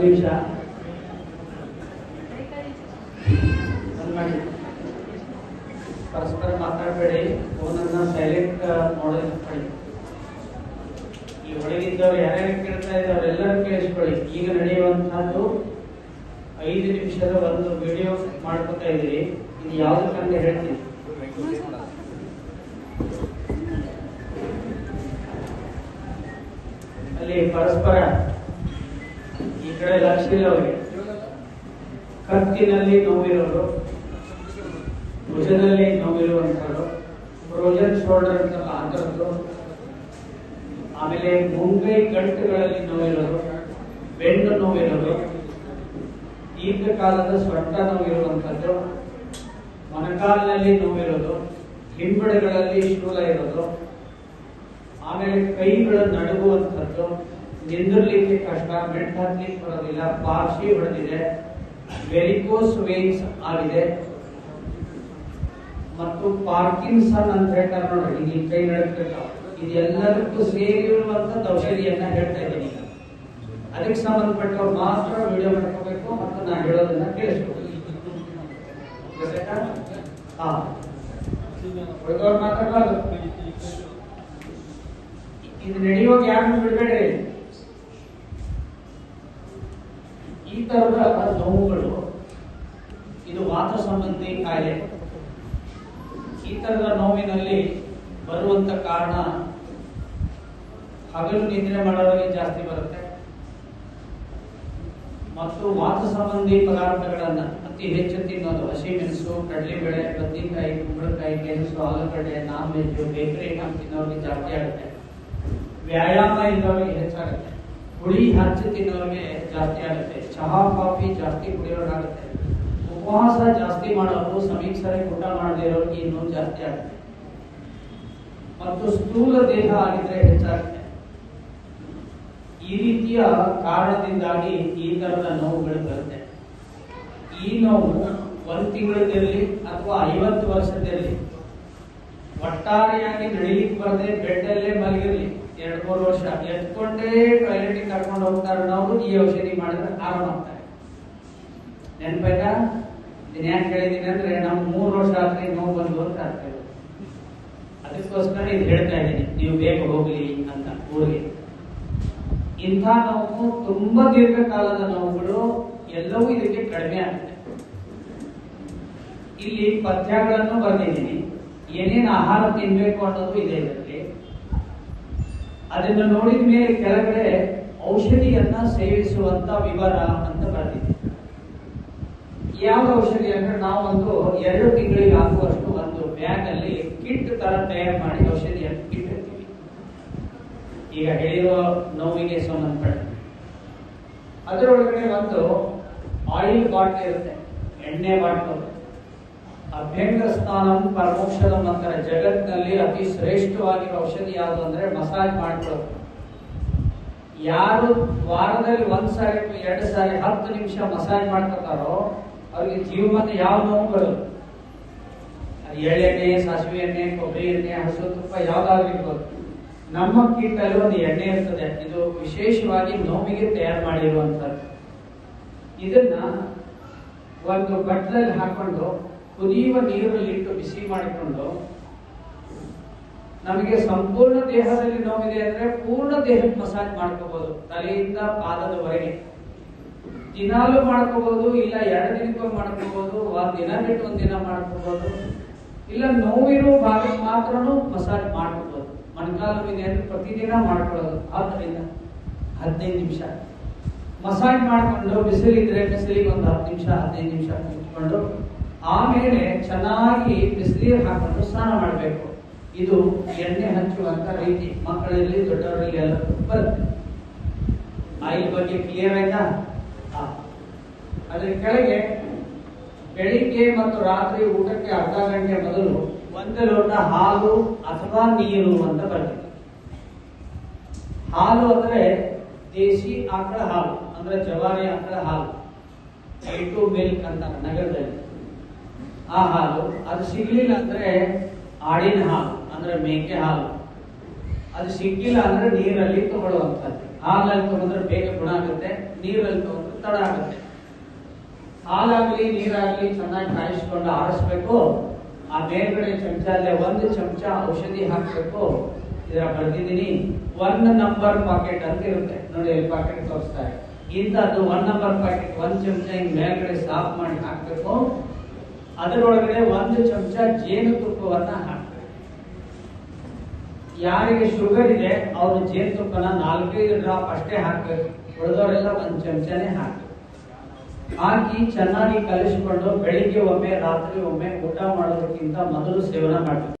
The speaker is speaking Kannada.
ನಿಮಿಷ. ಪರಸ್ಪರ ಮಾತಾಡಬೇಡಿ. ಫೋನನ್ನ ಸೈಲೆಂಟ್ ಮಾಡೋದಕ್ಕೆ ಮಾಡಿ ಈ ಒಳಗಿದ್ದವ್ರು ಯಾರ್ಯಾರು ಕೇಳ್ತಾ ಇದ್ದಾರೆ ಎಲ್ಲರೂ ಕೇಳಿಸ್ಕೊಳ್ಳಿ. ಈಗ ನಡೆಯುವಂತಹದ್ದು ಐದು ನಿಮಿಷದ ಒಂದು ವಿಡಿಯೋ ಮಾಡ್ಕೊತಾ ಇದ್ದೀರಿ. ಇದು ಯಾವ್ದಕ್ಕಂತ ಹೇಳ್ತೀನಿ. ಅಲ್ಲಿ ಪರಸ್ಪರ ಕಡೆ ಕತ್ತಿನಲ್ಲಿ ನೋವಿರೋರು, ಭುಜದಲ್ಲಿ ನೋವಿರುವಂತವರು ಫ್ರೋಜನ್ ಶೋಲ್ಡರ್ ಅಂತ ಅಂತರದ್ದು ಆಮೇಲೆ ಮುಂಗೈ ಗಂಟುಗಳಲ್ಲಿ ನೋವಿರೋದು ಬೆನ್ನು ನೋವಿರೋದು ದೀರ್ಘಕಾಲದ ಸೊಂಟ ನೋವಿರುವಂಥದ್ದು, ಮೊಣಕಾಲಿನಲ್ಲಿ ನೋವಿರೋದು, ಹಿಂಬಡೆಗಳಲ್ಲಿ ಶೂಲ ಇರೋದು, ಆಮೇಲೆ ಕೈಗಳು ನಡುಗುವಂಥದ್ದು ನಿಂದಿರ್ಲಿಕ್ಕೆ ಕಷ್ಟ ಮೆಟ್ ಹತ್ಲಿಕ್ಕೆ ಬರೋದಿಲ್ಲ. ಪಾರ್ಸಿ ಹೊಡೆದಿದೆ. ವೆರಿಕೋಸ್ ವೇನ್ಸ್ ಆಗಿದೆ. ಮತ್ತು ಪಾರ್ಕಿನ್ಸನ್ ಅಂತ ಹೇಳ್ತಾರೆ ಈಗ ಈ ಕೈ ನಡೆಸ್ಬೇಕು ಇದೆಲ್ಲದಕ್ಕೂ ಸೇರಿರುವಂತ ಔಷಧಿಯನ್ನ ಹೇಳ್ತಾ ಇದ್ದೀನಿ ಅದಕ್ಕೆ ಸಂಬಂಧಪಟ್ಟವ್ರು ಮಾತ್ರ ವಿಡಿಯೋ ಮಾಡ್ಕೋಬೇಕು ಮತ್ತು ನಾನು ಹೇಳೋದನ್ನ ಮಾತಾಡಬಾರ್ದು. ಇದು ನಡೆಯುವಾಗ ಯಾರು ಬಿಡಬೇಡ್ರಿ? ಈ ತರದ ನೋವುಗಳು ಇದು ವಾತ ಸಂಬಂಧಿ ಕಾಯಿಲೆ. ಈ ತರದ ನೋವಿನಲ್ಲಿ ಬರುವಂತ ಕಾರಣ ಹಗಲು ನಿದ್ರೆ ಮಾಡೋರಿಗೆ ಜಾಸ್ತಿ ಬರುತ್ತೆ. ಮತ್ತು ವಾತ ಸಂಬಂಧಿ ಪದಾರ್ಥಗಳನ್ನ ಅತಿ ಹೆಚ್ಚು ತಿನ್ನೋದು ಹಸಿಮೆಣಸು ಕಡಲೆಬೇಳೆ, ಬದ್ನಿಕಾಯಿ, ಕುಂಬಳಕಾಯಿ, ಗೆಣಸು, ಆಲೂಗಡ್ಡೆ, ನಾನ್ ವೆಜ್, ಬೇಕರಿ ಐಟಮ್ ತಿನ್ನೋರಿಗೆ ಜಾಸ್ತಿ ಆಗುತ್ತೆ. ವ್ಯಾಯಾಮ ಇಲ್ಲವರಿಗೆ ಹೆಚ್ಚಾಗುತ್ತೆ. ಹುಳಿ ಹಚ್ಚಿ ತಿನ್ನೋರಿಗೆ ಜಾಸ್ತಿ ಆಗುತ್ತೆ. ಚಹಾ, ಕಾಫಿ ಜಾಸ್ತಿ ಕುಡಿಯೋರಾಗುತ್ತೆ ಉಪವಾಸ ಜಾಸ್ತಿ ಮಾಡೋರು ಸಮೀಕ್ಷೆ ಊಟ ಮಾಡದೇ ಇರೋರಿಗೆ ಇನ್ನೂ ಜಾಸ್ತಿ ಆಗುತ್ತೆ. ಮತ್ತು ಸ್ಥೂಲ ದೇಹ ಆಗಿದ್ರೆ ಹೆಚ್ಚಾಗುತ್ತೆ. ಈ ರೀತಿಯ ಕಾರಣದಿಂದಾಗಿ ಈ ತರದ ನೋವುಗಳು ಬರುತ್ತೆ. ಈ ನೋವು ಒಂದು ತಿಂಗಳದಿರಲಿ ಅಥವಾ ಐವತ್ತು ವರ್ಷದಿರಲಿ ಒಟ್ಟಾರೆಯಾಗಿ ನಡಿಲಿಕ್ಕೆ ಬರದೆ ಬೆಡ್ಡಲ್ಲೇ ಮಲಗಿರ್ಲಿ. ಎರಡ್ ಮೂರು ವರ್ಷ ಎತ್ಕೊಂಡೇ ಟಾಯ್ಲೆಟ್ ಕರ್ಕೊಂಡು ಹೋಗ್ತಾರೆ ನಾವು ಈ ಔಷಧಿ ಮಾಡಿದ್ರೆ ಆರಾಮ ಆಗ್ತಾರೆ. ನೆನಪಾಯ್ತಾ? ಇದನ್ನ ಯಾಕೆ ಹೇಳಿದ್ದೀನಿ ಅಂದ್ರೆ ನಮ್ ಮೂರು ವರ್ಷ ಆದ್ರೆ ನೋವು ಬಂದು ಅಂತ ಆಗ್ತೇವೆ ಇದೆ. ಅದಕ್ಕೋಸ್ಕರ ಇದು ಹೇಳ್ತಾ ಇದ್ದೀನಿ. ನೀವು ಬೇಗ ಹೋಗ್ಲಿ ಅಂತ ಊರಿಗೆ. ಇಂಥ ನೋವು ತುಂಬಾ ದೀರ್ಘಕಾಲದ ನೋವುಗಳು ಎಲ್ಲವೂ ಇದಕ್ಕೆ ಕಡಿಮೆ ಆಗುತ್ತೆ. ಇಲ್ಲಿ ಪಥ್ಯಗಳನ್ನು ಬರೆದಿದ್ದೀನಿ. ಏನೇನು ಆಹಾರ ತಿನ್ಬೇಕು ಅನ್ನೋದು ಇದೆ ಇದರಲ್ಲಿ. ಅದನ್ನು ನೋಡಿದ ಮೇಲೆ ಕೆಳಗಡೆ ಔಷಧಿಯನ್ನ ಸೇವಿಸುವಂತ ವಿವರ ಅಂತ ಬರೆದಿದ್ದೀನಿ ಯಾವ ಔಷಧಿ ಅಂದ್ರೆ ನಾವೊಂದು ಎರಡು ತಿಂಗಳಿಗೆ ಹಾಕುವಷ್ಟು ಒಂದು ಬ್ಯಾಗ್ ಅಲ್ಲಿ ಕಿಟ್ ತರ ತಯಾರು ಮಾಡಿ ಔಷಧಿಯನ್ನು ಇಟ್ಟಿರ್ತೀವಿ. ಈಗ ಹೇಳಿರೋ ನೋವಿಗೆ ಸಂಬಂಧಪಟ್ಟ ಅದರೊಳಗಡೆ ಒಂದು ಆಯಿಲ್ ಬಾಟ್ಲ್ ಇರುತ್ತೆ. ಎಣ್ಣೆ ಬಾಟ್ಲು ಅಭ್ಯಂಗ ಸ್ನಾನಂ ಪರಮೋಕ್ಷದ ಅಂತಾರೆ ಜಗತ್ತಿನಲ್ಲಿ ಅತಿ ಶ್ರೇಷ್ಠವಾಗಿರೋ ಔಷಧಿ ಯಾವುದು ಅಂದ್ರೆ ಮಸಾಜ್ ಮಾಡ್ಕೊಳ್ಳೋದು. ಯಾರು ವಾರದಲ್ಲಿ ಒಂದ್ ಸಾರಿ ಎರಡು ಸಾರಿ ಹತ್ತು ನಿಮಿಷ ಮಸಾಜ್ ಮಾಡ್ಕೊತಾರೋ ಅವ್ರಿಗೆ ಜೀವನ ಯಾವ ನೋವು ಬರೋದು? ಎಳ್ಳೆಣ್ಣೆ, ಸಾಸಿವೆ ಎಣ್ಣೆ, ಕೊಬ್ಬರಿ ಎಣ್ಣೆ, ಹಸು, ತುಪ್ಪ ಯಾವ್ದಾದ್ರು ಇರ್ಬೋದು. ನಮ್ಮ ಕೀಟಲ್ಲಿ ಒಂದು ಎಣ್ಣೆ ಇರ್ತದೆ. ಇದು ವಿಶೇಷವಾಗಿ ನೋವಿಗೆ ತಯಾರು ಮಾಡಿರುವಂತದ್ದು ಇದನ್ನ ಒಂದು ಬಟ್ಟಲಲ್ಲಿ ಹಾಕೊಂಡು ಕುದಿಯುವ ನೀರಲ್ಲಿಟ್ಟು ಬಿಸಿ ಮಾಡಿಕೊಂಡು, ನಮಗೆ ಸಂಪೂರ್ಣ ದೇಹದಲ್ಲಿ ನೋವಿದೆ ಅಂದ್ರೆ ಪೂರ್ಣ ದೇಹಕ್ಕೆ ಮಸಾಜ್ ಮಾಡ್ಕೋಬಹುದು ತಲೆಯಿಂದ ಪಾದದವರೆಗೆ ದಿನಾಲು ಮಾಡ್ಕೋಬಹುದು ಇಲ್ಲ ಎರಡು ದಿನಕ್ಕೊಮ್ಮೆ ಮಾಡ್ಕೋಬಹುದು ಒಂದ್ ದಿನ ಬಿಟ್ಟು ಒಂದ್ ದಿನ ಮಾಡ್ಕೋಬಹುದು ಇಲ್ಲ ನೋವಿರೋ ಭಾಗ ಮಾತ್ರ ಮಸಾಜ್ ಮಾಡ್ಕೋಬಹುದು ಮೊಣಕಾಲು ಅಂದ್ರೆ ಪ್ರತಿದಿನ ಮಾಡ್ಕೊಳ್ಳೋದು. ಆದ್ದರಿಂದ ಹದಿನೈದು ನಿಮಿಷ. ಮಸಾಜ್ ಮಾಡ್ಕೊಂಡು, ಬಿಸಿಲಿದ್ರೆ ಬಿಸಿಲಿಗೆ ಒಂದು ಹತ್ತು ನಿಮಿಷ, ಹದಿನೈದು ನಿಮಿಷ ಇಟ್ಕೊಂಡು ಆಮೇಲೆ ಚೆನ್ನಾಗಿ ಬಿಸಿನೀರು ಹಾಕೊಂಡು ಸ್ನಾನ ಮಾಡಬೇಕು. ಇದು ಎಣ್ಣೆ ಹಚ್ಚುವಂತ ರೀತಿ. ಮಕ್ಕಳಲ್ಲಿ, ದೊಡ್ಡವರಲ್ಲಿ ಎಲ್ಲ ಬರುತ್ತೆ. ಆಯಿಲ್ ಬಗ್ಗೆ ಕ್ಲಿಯರ್ ಆಯ್ತಾ. ಅದ್ರ ಕೆಳಗೆ ಬೆಳಿಗ್ಗೆ ಮತ್ತು ರಾತ್ರಿ ಊಟಕ್ಕೆ ಅರ್ಧ ಗಂಟೆ ಮೊದಲು ಒಂದು ಲೋಟ ಹಾಲು ಅಥವಾ ನೀರು ಅಂತ ಬರ್ತದೆ ಹಾಲು ಅಂದ್ರೆ ದೇಸಿ ಆಕಳ ಹಾಲು, ಅಂದ್ರೆ ಜವಾರಿ ಆಕಳ ಹಾಲು. ಮಿಲ್ಕ್ ಅಂತ ನಗರದಲ್ಲಿ. ಆ ಹಾಲು, ಅದು ಸಿಗ್ಲಿಲ್ಲ ಅಂದ್ರೆ ಆಡಿನ ಹಾಲು, ಅಂದ್ರೆ ಮೇಕೆ ಹಾಲು. ಅದು ಸಿಗ್ಲಿಲ್ಲ ಅಂದ್ರೆ ನೀರಲ್ಲಿ ತಗೊಳ್ಳುವಂಥದ್ದು. ಹಾಲಲ್ಲಿ ತಗೊಂಡ್ರೆ ಬೇಗ ಗುಣ ಆಗುತ್ತೆ, ನೀರಲ್ಲಿ ತಗೊಂಡ್ರೆ ತಡ ಆಗುತ್ತೆ. ಹಾಲಾಗ್ಲಿ, ನೀರಾಗ್ಲಿ ಚೆನ್ನಾಗಿ ಕಾಯಿಸ್ಕೊಂಡು ಆರಿಸ್ಬೇಕು. ಆ ಮೇಲ್ಗಡೆ ಚಮಚ ಅಲ್ಲೇ ಒಂದು ಚಮಚ ಔಷಧಿ ಹಾಕ್ಬೇಕು. ಇದರ ಬರ್ದಿದ್ದೀನಿ. ಒನ್ ನಂಬರ್ ಪಾಕೆಟ್ ಅಂತ ಇರುತ್ತೆ ನೋಡಿ ಪಾಕೆಟ್ ತೋರಿಸ್ತಾರೆ ಇಂಥದ್ದು ಒನ್ ನಂಬರ್ ಪಾಕೆಟ್ ಒಂದ್ ಚಮಚ ಹಿಂಗ್ ಮೇಲ್ಗಡೆ ಸಾಫ್ ಮಾಡಿ ಹಾಕ್ಬೇಕು. ಅದರೊಳಗಡೆ ಒಂದು ಚಮಚ ಜೇನುತುಪ್ಪವನ್ನ ಹಾಕ್ತಾರೆ. ಯಾರಿಗೆ ಶುಗರ್ ಇದೆ, ಅವರು ಜೇನುತುಪ್ಪನ ನಾಲ್ಕೈದು ಡ್ರಾಪ್ ಅಷ್ಟೇ ಹಾಕ್ಬೇಕು. ಉಳಿದವರೆಲ್ಲ ಒಂದು ಚಮಚನೇ ಹಾಕ್ಬೇಕು. ಹಾಕಿ ಚೆನ್ನಾಗಿ ಕಲಿಸಿಕೊಂಡು ಬೆಳಿಗ್ಗೆ ಒಮ್ಮೆ, ರಾತ್ರಿ ಒಮ್ಮೆ ಊಟ ಮಾಡೋದಕ್ಕಿಂತ ಮೊದಲು ಸೇವನೆ ಮಾಡಬೇಕು.